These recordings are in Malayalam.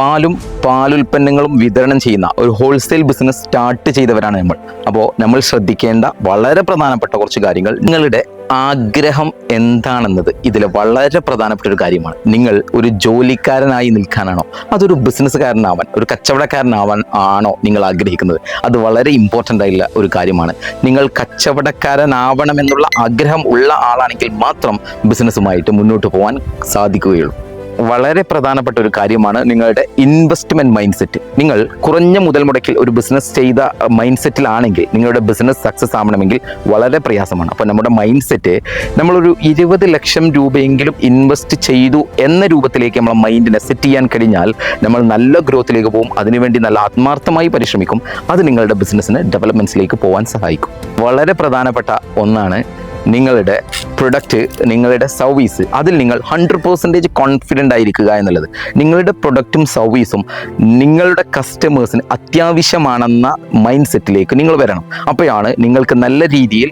പാലും പാലുൽപ്പന്നങ്ങളും വിതരണം ചെയ്യുന്ന ഒരു ഹോൾസെയിൽ ബിസിനസ് സ്റ്റാർട്ട് ചെയ്തവരാണ് നമ്മൾ. അപ്പോൾ നമ്മൾ ശ്രദ്ധിക്കേണ്ട വളരെ പ്രധാനപ്പെട്ട കുറച്ച് കാര്യങ്ങൾ. നിങ്ങളുടെ ആഗ്രഹം എന്താണെന്നത് ഇതിൽ വളരെ പ്രധാനപ്പെട്ട ഒരു കാര്യമാണ്. നിങ്ങൾ ഒരു ജോലിക്കാരനായി നിൽക്കാനാണോ? അതൊരു ബിസിനസ്സുകാരനാവാൻ ഒരു കച്ചവടക്കാരനാവാൻ ആണോ നിങ്ങൾ ആഗ്രഹിക്കുന്നത്? അത് വളരെ ഇമ്പോർട്ടന്റ് ആയിട്ടുള്ള ഒരു കാര്യമാണ്. നിങ്ങൾ കച്ചവടക്കാരനാവണമെന്നുള്ള ആഗ്രഹം ഉള്ള ആളാണെങ്കിൽ മാത്രം ബിസിനസ്സുമായിട്ട് മുന്നോട്ട് പോകാൻ സാധിക്കുകയുള്ളൂ. വളരെ പ്രധാനപ്പെട്ട ഒരു കാര്യമാണ് നിങ്ങളുടെ ഇൻവെസ്റ്റ്മെന്റ് മൈൻഡ് സെറ്റ് നിങ്ങൾ കുറഞ്ഞ മുതൽ മുടക്കിൽ ഒരു ബിസിനസ് ചെയ്ത മൈൻഡ് സെറ്റിലാണെങ്കിൽ നിങ്ങളുടെ ബിസിനസ് സക്സസ് ആവണമെങ്കിൽ വളരെ പ്രയാസമാണ്. അപ്പോൾ നമ്മുടെ മൈൻഡ് സെറ്റ് നമ്മളൊരു ഇരുപത് ലക്ഷം രൂപയെങ്കിലും ഇൻവെസ്റ്റ് ചെയ്തു എന്ന രൂപത്തിലേക്ക് നമ്മളെ മൈൻഡിനെ സെറ്റ് ചെയ്യാൻ കഴിഞ്ഞാൽ നമ്മൾ നല്ല ഗ്രോത്തിലേക്ക് പോകും. അതിനുവേണ്ടി നല്ല ആത്മാർത്ഥമായി പരിശ്രമിക്കും. അത് നിങ്ങളുടെ ബിസിനസ്സിന് ഡെവലപ്മെന്റ്സിലേക്ക് പോകാൻ സഹായിക്കും. വളരെ പ്രധാനപ്പെട്ട ഒന്നാണ് നിങ്ങളുടെ പ്രൊഡക്റ്റ് നിങ്ങളുടെ സർവീസ് അതിൽ നിങ്ങൾ ഹൺഡ്രഡ് പെർസെന്റേജ് കോൺഫിഡന്റ് ആയിരിക്കുക എന്നുള്ളത്. നിങ്ങളുടെ പ്രൊഡക്റ്റും സർവീസും നിങ്ങളുടെ കസ്റ്റമേഴ്സിന് അത്യാവശ്യമാണെന്ന മൈൻഡ് സെറ്റിലേക്ക് നിങ്ങൾ വരണം. അപ്പോഴാണ് നിങ്ങൾക്ക് നല്ല രീതിയിൽ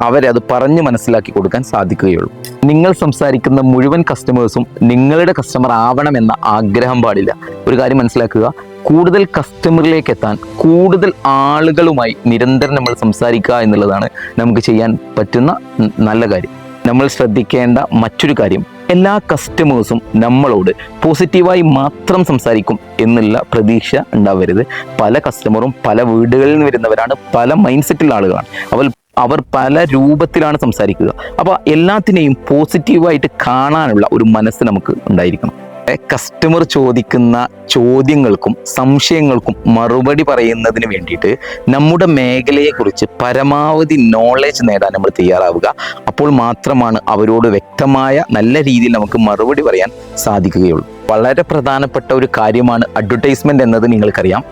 അവരെ അത് പറഞ്ഞ് മനസ്സിലാക്കി കൊടുക്കാൻ സാധിക്കുകയുള്ളൂ. നിങ്ങൾ സംസാരിക്കുന്ന മുഴുവൻ കസ്റ്റമേഴ്സും നിങ്ങളുടെ കസ്റ്റമർ ആവണമെന്ന ആഗ്രഹം പാടില്ല. ഒരു കാര്യം മനസ്സിലാക്കുക കൂടുതൽ കസ്റ്റമറിലേക്ക് എത്താൻ കൂടുതൽ ആളുകളുമായി നിരന്തരം നമ്മൾ സംസാരിക്കുക എന്നുള്ളതാണ് നമുക്ക് ചെയ്യാൻ പറ്റുന്ന നല്ല കാര്യം. നമ്മൾ ശ്രദ്ധിക്കേണ്ട മറ്റൊരു കാര്യം എല്ലാ കസ്റ്റമേഴ്സും നമ്മളോട് പോസിറ്റീവായി മാത്രം സംസാരിക്കും എന്നുള്ള പ്രതീക്ഷ ഉണ്ടാവരുത്. പല കസ്റ്റമറും പല വീടുകളിൽ നിന്ന് വരുന്നവരാണ് പല മൈൻഡ് സെറ്റിലുള്ള ആളുകളാണ്. അവർ അവർ പല രൂപത്തിലാണ് സംസാരിക്കുക. അപ്പോൾ എല്ലാത്തിനെയും പോസിറ്റീവായിട്ട് കാണാനുള്ള ഒരു മനസ്സ് നമുക്ക് ഉണ്ടായിരിക്കണം. കസ്റ്റമർ ചോദിക്കുന്ന ചോദ്യങ്ങൾക്കും സംശയങ്ങൾക്കും മറുപടി പറയുന്നതിന് വേണ്ടിയിട്ട് നമ്മുടെ മേഖലയെക്കുറിച്ച് പരമാവധി നോളജ് നേടാൻ നമ്മൾ തയ്യാറാവുക. അപ്പോൾ മാത്രമാണ് അവരോട് വ്യക്തമായ നല്ല രീതിയിൽ നമുക്ക് മറുപടി പറയാൻ സാധിക്കുകയുള്ളൂ. വളരെ പ്രധാനപ്പെട്ട ഒരു കാര്യമാണ് അഡ്വർടൈസ്മെന്റ് എന്നത് നിങ്ങൾക്കറിയാം.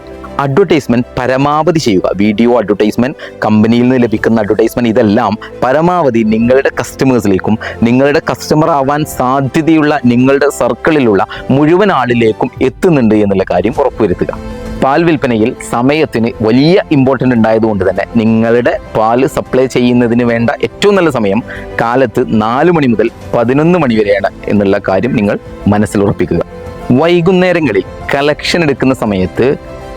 അഡ്വർടൈസ്മെന്റ് പരമാവധി ചെയ്യുക. വീഡിയോ അഡ്വർടൈസ്മെന്റ് കമ്പനിയിൽ നിന്ന് ലഭിക്കുന്ന അഡ്വർടൈസ്മെന്റ് ഇതെല്ലാം പരമാവധി നിങ്ങളുടെ കസ്റ്റമേഴ്സിലേക്കും നിങ്ങളുടെ കസ്റ്റമർ ആവാൻ സാധ്യതയുള്ള നിങ്ങളുടെ സർക്കിളിലുള്ള മുഴുവൻ ആളിലേക്കും എത്തുന്നുണ്ട് എന്നുള്ള കാര്യം ഉറപ്പുവരുത്തുക. പാൽ വിൽപ്പനയിൽ സമയത്തിന് വലിയ ഇമ്പോർട്ടന്റ് ഉണ്ടായതുകൊണ്ട് തന്നെ നിങ്ങളുടെ പാൽ സപ്ലൈ ചെയ്യുന്നതിന് വേണ്ട ഏറ്റവും നല്ല സമയം കാലത്ത് നാല് മണി മുതൽ പതിനൊന്ന് മണി വരെയാണ് എന്നുള്ള കാര്യം നിങ്ങൾ മനസ്സിലുറപ്പിക്കുക വൈകുന്നേരങ്ങളിൽ കളക്ഷൻ എടുക്കുന്ന സമയത്ത്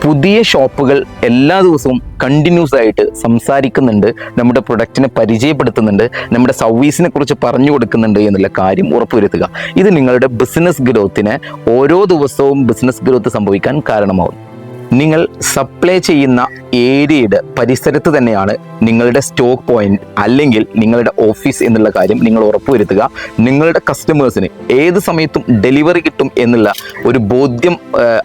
പുതിയ ഷോപ്പുകൾ എല്ലാ ദിവസവും കണ്ടിന്യൂസ് ആയിട്ട് സംസാരിക്കുന്നുണ്ട്. നമ്മുടെ പ്രൊഡക്റ്റിനെ പരിചയപ്പെടുത്തുന്നുണ്ട്. നമ്മുടെ സർവീസിനെ കുറിച്ച് പറഞ്ഞു കൊടുക്കുന്നുണ്ട് എന്നുള്ള കാര്യം ഉറപ്പുവരുത്തുക. ഇത് നിങ്ങളുടെ ബിസിനസ് ഗ്രോത്തിന് ഓരോ ദിവസവും ബിസിനസ് ഗ്രോത്ത് സംഭവിക്കാൻ കാരണമാവും. നിങ്ങൾ സപ്ലൈ ചെയ്യുന്ന ഏരിയയുടെ പരിസരത്ത് തന്നെയാണ് നിങ്ങളുടെ സ്റ്റോക്ക് പോയിന്റ് അല്ലെങ്കിൽ നിങ്ങളുടെ ഓഫീസ് എന്നുള്ള കാര്യം നിങ്ങൾ ഉറപ്പുവരുത്തുക നിങ്ങളുടെ കസ്റ്റമേഴ്സിന് ഏത് സമയത്തും ഡെലിവറി കിട്ടും എന്നുള്ള ഒരു ബോധ്യം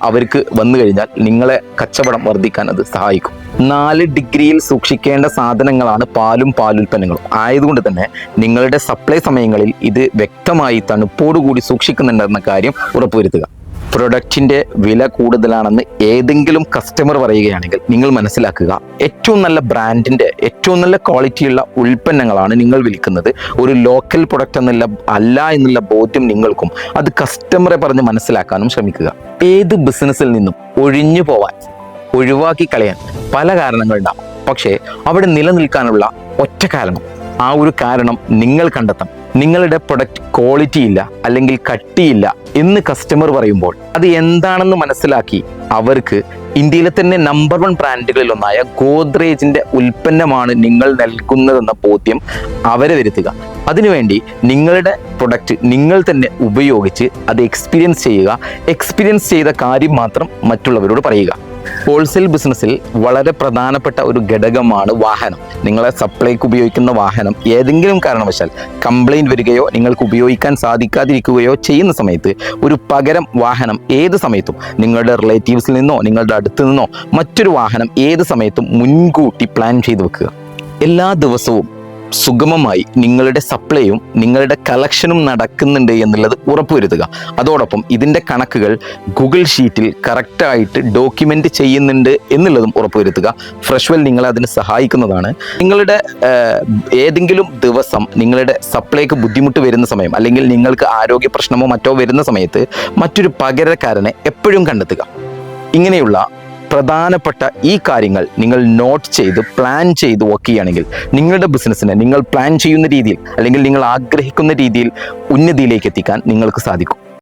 അവർക്ക് വന്നു കഴിഞ്ഞാൽ നിങ്ങളെ കച്ചവടം വർദ്ധിക്കാൻ അത് സഹായിക്കും. നാല് ഡിഗ്രിയിൽ സൂക്ഷിക്കേണ്ട സാധനങ്ങളാണ് പാലും പാലുൽപ്പന്നങ്ങളും. ആയതുകൊണ്ട് തന്നെ നിങ്ങളുടെ സപ്ലൈ സമയങ്ങളിൽ ഇത് വ്യക്തമായി തണുപ്പോടുകൂടി സൂക്ഷിക്കുന്നുണ്ടെന്ന കാര്യം ഉറപ്പുവരുത്തുക പ്രൊഡക്റ്റിന്റെ വില കൂടുതലാണെന്ന് ഏതെങ്കിലും കസ്റ്റമർ പറയുകയാണെങ്കിൽ നിങ്ങൾ മനസ്സിലാക്കുക. ഏറ്റവും നല്ല ബ്രാൻഡിന്റെ ഏറ്റവും നല്ല ക്വാളിറ്റിയുള്ള ഉൽപ്പന്നങ്ങളാണ് നിങ്ങൾ വിൽക്കുന്നത്. ഒരു ലോക്കൽ പ്രൊഡക്റ്റ് എന്നുള്ള അല്ല എന്നുള്ള ബോധ്യം നിങ്ങൾക്കും അത് കസ്റ്റമറെ പറഞ്ഞ് മനസ്സിലാക്കാനും ശ്രമിക്കുക. ഏത് ബിസിനസ്സിൽ നിന്നും ഒഴിഞ്ഞു പോവാൻ ഒഴിവാക്കി കളയാൻ പല കാരണങ്ങളുണ്ടാവും പക്ഷേ അവിടെ നിലനിൽക്കാനുള്ള ഒറ്റ കാരണം ആ ഒരു കാരണം നിങ്ങൾ കണ്ടെത്തണം. നിങ്ങളുടെ പ്രൊഡക്റ്റ് ക്വാളിറ്റി ഇല്ല അല്ലെങ്കിൽ കട്ടിയില്ല എന്ന് കസ്റ്റമർ പറയുമ്പോൾ അത് എന്താണെന്ന് മനസ്സിലാക്കി അവർക്ക് ഇന്ത്യയിലെ തന്നെ നമ്പർ വൺ ബ്രാൻഡുകളിൽ ഒന്നായ ഗോദ്രേജിന്റെ ഉൽപ്പന്നമാണ് നിങ്ങൾ നൽകുന്നതെന്ന ബോധ്യം അവരെ വരുത്തുക. അതിനുവേണ്ടി നിങ്ങളുടെ പ്രൊഡക്റ്റ് നിങ്ങൾ തന്നെ ഉപയോഗിച്ച് അത് എക്സ്പീരിയൻസ് ചെയ്യുക. എക്സ്പീരിയൻസ് ചെയ്ത കാര്യം മാത്രം മറ്റുള്ളവരോട് പറയുക. ഹോൾസെയിൽ ബിസിനസ്സിൽ വളരെ പ്രധാനപ്പെട്ട ഒരു ഘടകമാണ് വാഹനം. നിങ്ങളെ സപ്ലൈക്ക് ഉപയോഗിക്കുന്ന വാഹനം ഏതെങ്കിലും കാരണവശാൽ കംപ്ലൈന്റ് വരികയോ നിങ്ങൾക്ക് ഉപയോഗിക്കാൻ സാധിക്കാതിരിക്കുകയോ ചെയ്യുന്ന സമയത്ത് ഒരു പകരം വാഹനം ഏത് സമയത്തും നിങ്ങളുടെ റിലേറ്റീവ്സിൽ നിന്നോ നിങ്ങളുടെ അടുത്ത് നിന്നോ മറ്റൊരു വാഹനം ഏത് സമയത്തും മുൻകൂട്ടി പ്ലാൻ ചെയ്ത് വെക്കുക. എല്ലാ ദിവസവും സുഗമമായി നിങ്ങളുടെ സപ്ലൈയും നിങ്ങളുടെ കളക്ഷനും നടക്കുന്നുണ്ട് എന്നുള്ളത് ഉറപ്പുവരുത്തുക. അതോടൊപ്പം ഇതിന്റെ കണക്കുകൾ ഗൂഗിൾ ഷീറ്റിൽ കറക്റ്റായിട്ട് ഡോക്യുമെന്റ് ചെയ്യുന്നുണ്ട് എന്നുള്ളതും ഉറപ്പുവരുത്തുക. ഫ്രഷ്വെൽ നിങ്ങളെ അതിന് സഹായിക്കുന്നതാണ്. നിങ്ങളുടെ ഏതെങ്കിലും ദിവസം നിങ്ങളുടെ സപ്ലൈക്ക് ബുദ്ധിമുട്ട് വരുന്ന സമയം അല്ലെങ്കിൽ നിങ്ങൾക്ക് ആരോഗ്യ പ്രശ്നമോ മറ്റോ വരുന്ന സമയത്ത് മറ്റൊരു പകരക്കാരനെ എപ്പോഴും കണ്ടെത്തുക. ഇങ്ങനെയുള്ള പ്രധാനപ്പെട്ട ഈ കാര്യങ്ങൾ നിങ്ങൾ നോട്ട് ചെയ്ത് പ്ലാൻ ചെയ്ത് വർക്ക് ചെയ്യുകയാണെങ്കിൽ നിങ്ങളുടെ ബിസിനസ്സിനെ നിങ്ങൾ പ്ലാൻ ചെയ്യുന്ന രീതിയിൽ അല്ലെങ്കിൽ നിങ്ങൾ ആഗ്രഹിക്കുന്ന രീതിയിൽ ഉന്നതിയിലേക്ക് എത്തിക്കാൻ നിങ്ങൾക്ക് സാധിക്കും.